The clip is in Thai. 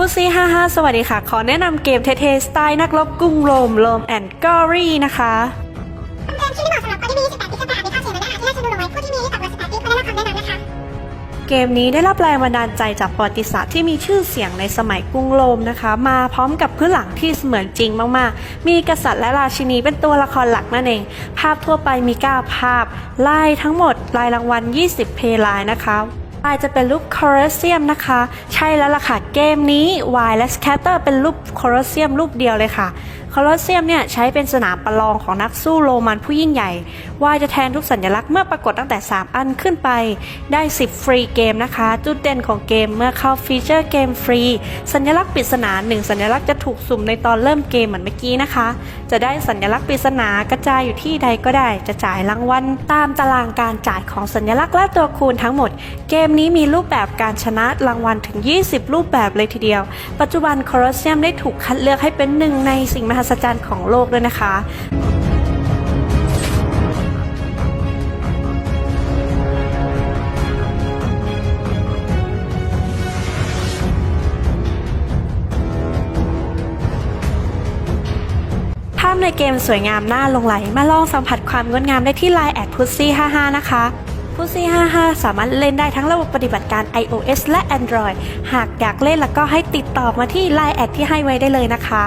ผู้ซี55สวัสดีค่ะ ขอแนะนำเกมเทๆสไตล์นักรบกรุงโรมโรมแอนด์กอรี่นะคะเกมที่ไม่เหมาะสำหรับคนที่มี18ปีขึ้นไปอาจมีค่าเสียเงินได้ที่ให้ฉันดูเอาไว้ผู้ที่มีอายุต่ำกว่า18ปีควรได้รับคำแนะนำนะคะ เกมนี้ได้รับแรงบันดาลใจจากประวัติศาสตร์ที่มีชื่อเสียงในสมัยกรุงโรมนะคะ มาพร้อมกับพื้นหลังที่เสมือนจริงมากๆ มีกษัตริย์และราชินีเป็นตัวละครหลักนั่นเอง ภาพทั่วไปมี 9 ภาพลายทั้งหมดลายรางวัล 20 เพลายนะคะลายจะเป็นรูปคอร์เซียมนะคะ ใช่แล้วล่ะค่ะ เกมนี้วายและสแคตเตอร์เป็นรูปคอร์เซียมรูปเดียวเลยค่ะ คอร์เซียมเนี่ยใช้เป็นสนามประลองของนักสู้โรมันผู้ยิ่งใหญ่วายจะแทนทุกสัญลักษณ์เมื่อปรากฏตั้งแต่ 3 อันขึ้นไป ได้ 10 ฟรีเกมนะคะ จุดเด่นของเกมเมื่อเข้าฟีเจอร์เกมฟรี สัญลักษณ์ปริศนาหนึ่งสัญลักษณ์จะถูกสุ่มในตอนเริ่มเกมเหมือนเมื่อกี้นะคะ จะได้สัญลักษณ์ปริศนากระจายอยู่ที่ใดก็ได้ จะจ่ายรางวัลตามตารางการจ่ายของสัญลักษณ์และตัวคูณทั้งหมด เกมนี้มีรูปแบบการชนะรางวัลถึง 20 รูปแบบเลยทีเดียว ปัจจุบันคอร์เซียมได้ถูกคัดเลือกให้เป็นหนึ่งในสิ่งมหัศจรรย์ของโลกด้วยนะคะภาพในเกมสวยงามน่าหลงไหล มาลองสัมผัสความงดงามได้ที่ Line แอดพุซซี่55 นะคะพุซซี่55 สามารถเล่นได้ทั้งระบบปฏิบัติการ iOS และ Android หากอยากเล่นแล้วก็ให้ติดต่อมาที่ Line แอดที่ให้ไว้ได้เลยนะคะ